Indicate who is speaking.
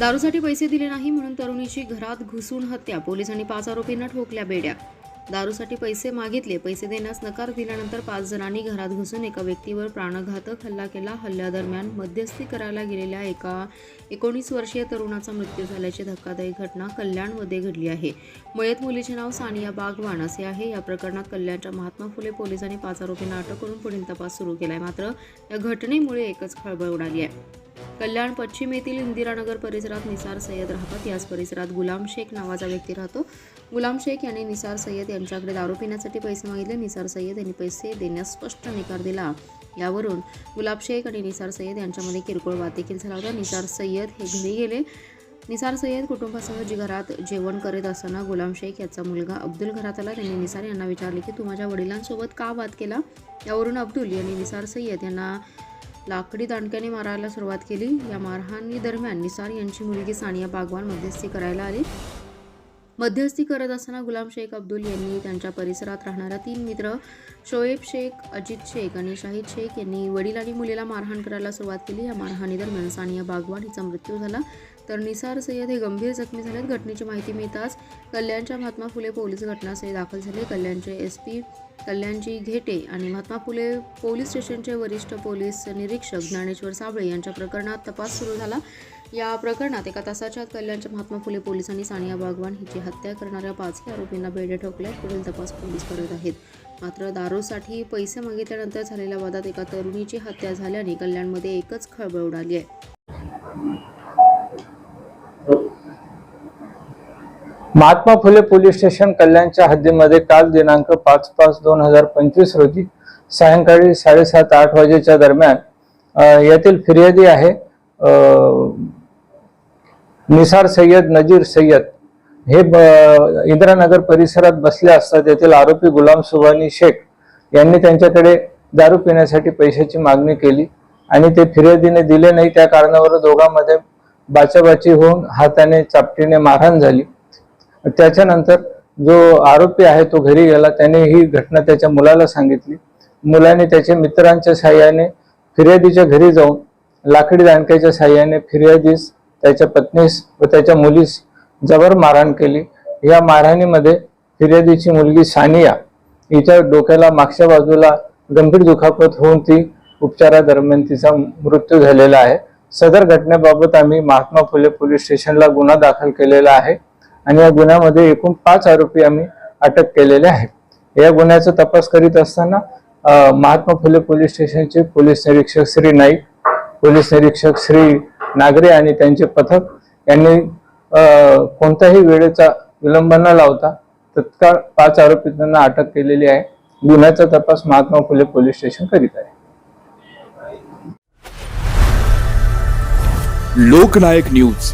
Speaker 1: दारूसाठी पैसे दिले नाही म्हणून तरुणीची घरात घुसून हत्या पोलिसांनी पाच आरोपींना ठोकल्या बेड्या. दारूसाठी पैसे मागितले पैसे देण्यास नकार दिल्यानंतर पाच जणांनी घरात घुसून एका व्यक्तीवर प्राणघातक हल्ला केला. हल्ल्यादरम्यान मध्यस्थी करायला गेलेल्या एका एकोणीस वर्षीय तरुणाचा मृत्यू झाल्याची धक्कादायक घटना कल्याणमध्ये घडली आहे. मयत मुलीचे नाव सानिया बागवान असे आहे. या प्रकरणात कल्याणच्या महात्मा फुले पोलिसांनी पाच आरोपींना अटक करून पुढील तपास सुरू केला आहे मात्र या घटनेमुळे एकच खळबळ उडाली आहे. कल्याण पश्चिम येथील इंदिरानगर परिसरात निसार सय्यद राहतात. याच परिसरात गुलाम शेख नावाचा व्यक्ती राहतो. गुलाम शेख यांनी निसार सय्यद यांच्याकडे दारू पिण्यासाठी पैसे मागितले. निसार सय्यद यांनी पैसे देण्यास स्पष्ट निकार दिला. यावरून गुलाब शेख आणि निसार सय्यद यांच्यामध्ये किरकोळ वाद देखील झाला होता. निसार सय्यद हे घरी गेले. निसार सय्यद कुटुंबासह जी घरात जेवण करीत असताना गुलाम शेख याचा मुलगा अब्दुल घरात आला. त्यांनी निसार यांना विचारले की तू माझ्या वडिलांसोबत का वाद केला? यावरून अब्दुल यांनी निसार सय्यद यांना लाकडी दांडक्याने मारायला सुरुवात केली. या मारहाणी दरम्यान निसार यांची मुलगी सानिया बागवान मध्यस्थी करायला आली. मध्यस्थी करत असताना गुलाम शेख अब्दुल यांनी त्यांच्या परिसरात राहणाऱ्या तीन मित्र शोएब शेख अजित शेख आणि शाहिद शेख यांनी वडील आणि मुलीला मारहाण करायला सुरुवात केली. या मारहाणी दरम्यान सानिया बागवान हिचा मृत्यू झाला. तर निसार सय्यद हे गंभीर जखमी झालेत. घटनेची माहिती मिळताच कल्याणच्या महात्मा फुले पोलीस घटनास्थळी दाखल झाले. कल्याणचे एस पी कल्याणजी घेटे आणि महात्मा फुले पोलीस स्टेशनचे वरिष्ठ पोलीस निरीक्षक ज्ञानेश्वर साबळे यांच्या प्रकरणात तपास सुरू झाला. या प्रकरणात एका तासाच्या आत कल्याणच्या महात्मा फुले पोलिसांनी सानिया बागवान हिची हत्या करणाऱ्या पाचही आरोपींना बेडे ठोकल्या पुढील तपास पोलीस करत आहेत. मात्र दारूसाठी पैसे मागितल्यानंतर झालेल्या वादात एका तरुणीची हत्या झाल्याने कल्याणमध्ये एकच खळबळ उडाली आहे.
Speaker 2: महात्मा फुले पोलीस स्टेशन कल्याणच्या हद्दीमध्ये काल दिनांक पाच पाच दोन हजार पंचवीस रोजी सायंकाळी साडेसात आठ वाजेच्या दरम्यान यातील येथील फिर्यादी आहे निसार सय्यद नजीर सय्यद. हे ब- इंदिरानगर परिसरात बसले असतात येथील आरोपी गुलाम सुबानी शेख यांनी त्यांच्याकडे दारू पिण्यासाठी पैशाची मागणी केली आणि ते फिर्यादीने दिले नाही. त्या कारणावर दोघांमध्ये बाचाबाची होऊन हाताने चापटीने मारहाण झाली. त्याच्यानंतर जो आरोपी आहे तो घरी गेला. त्याने ही घटना त्याच्या मुलाला सांगितली. मुलाने त्याच्या मित्रांच्या साह्याने फिर्यादीच्या घरी जाऊन लाकडी दांडक्याच्या साह्याने फिर्यादीस त्याच्या पत्नीस व त्याच्या मुलीस जबर मारहाण केली. या मारहाणीमध्ये फिर्यादीची मुलगी सानिया हिच्या डोक्याला मागच्या बाजूला गंभीर दुखापत होऊन ती उपचारादरम्यान तिचा मृत्यू झालेला आहे. सदर घटनेबाबत आम्ही महात्मा फुले पोलीस स्टेशनला गुन्हा दाखल केलेला आहे. आणि या गुन्ह्यामध्ये एकूण पाच आरोपी आम्ही अटक केलेले आहेत. या गुन्ह्याचा तपास करीत असताना महात्मा फुले पोलीस स्टेशनचे पोलीस निरीक्षक श्री नाईक पोलीस निरीक्षक श्री नागरे आणि त्यांचे पथक यांनी कोणत्याही वेळेचा विलंब न लावता तत्काळ पाच आरोपींना अटक केलेली आहे. गुन्ह्याचा तपास महात्मा फुले पोलीस स्टेशन करीत आहे.
Speaker 3: लोकनायक न्यूज.